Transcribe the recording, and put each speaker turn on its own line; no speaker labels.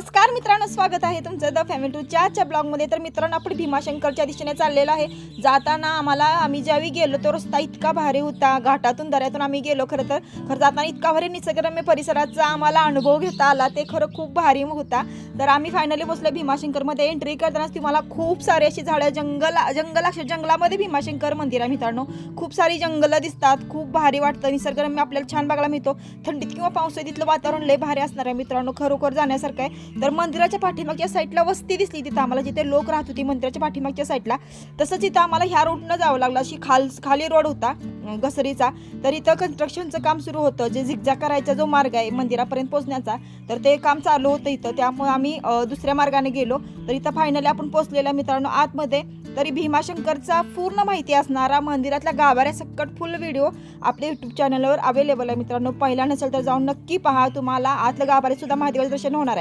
नमस्कार मित्रांनो स्वागत आहे तुमचं द फॅमिली टू च्या ब्लॉगमध्ये. तर मित्रांनो आपण भीमाशंकरच्या दिशेने चाललेलो आहे. जाताना आम्हाला आम्ही ज्यावेळी गेलो तो रस्ता इतका भारी होता. घाटातून दऱ्यातून आम्ही गेलो खरं तर. खरं जाताना इतका भारी निसर्गरम्य परिसराचा आम्हाला अनुभव घेता आला. ते खरं खूप भारी होता. तर आम्ही फायनली बसलो भीमाशंकरमध्ये. एंट्री करतानाच तुम्हाला खूप सारे अशी झाडं जंगल जंगल अक्षर जंगलामध्ये भीमाशंकर मंदिर आहे मित्रांनो. खूप सारी जंगलं दिसतात. खूप भारी वाटतं. निसर्गरम्य आपल्याला छान बघायला मिळतो. थंडीत किंवा पावसाळ्यात तिथलं वातावरण लय भारी असणार आहे मित्रांनो. खरोखर जाण्यासारखं आहे. तर मंदिराच्या पाठीमागच्या साईडला वस्ती दिसली. तिथं आम्हाला जिथे लोक राहत होती मंदिराच्या पाठीमागच्या साईडला तसंच इथं आम्हाला ह्या रोडनं जावं लागलं. अशी खाल खाली रोड होता घसरीचा. तर इथं कन्स्ट्रक्शनचं काम सुरू होतं जे झिगझा करायचा जो मार्ग आहे मंदिरापर्यंत पोहोचण्याचा. तर ते काम चालू होतं इथं. त्यामुळे आम्ही दुसऱ्या मार्गाने गेलो. तर इथं फायनली आपण पोहोचलेल्या मित्रांनो आतमध्ये. तरी भीमाशंकरचा पूर्ण माहिती असणारा मंदिरातल्या गाभाऱ्या सक्कट फुल व्हिडिओ आपल्या यूट्यूब चॅनलवर अवेलेबल आहे. मित्रांनो पहिला नसेल तर जाऊन नक्की पहा. तुम्हाला आतलं गाभाऱ्यात सुद्धा महादेवाचं दर्शन होणार आहे.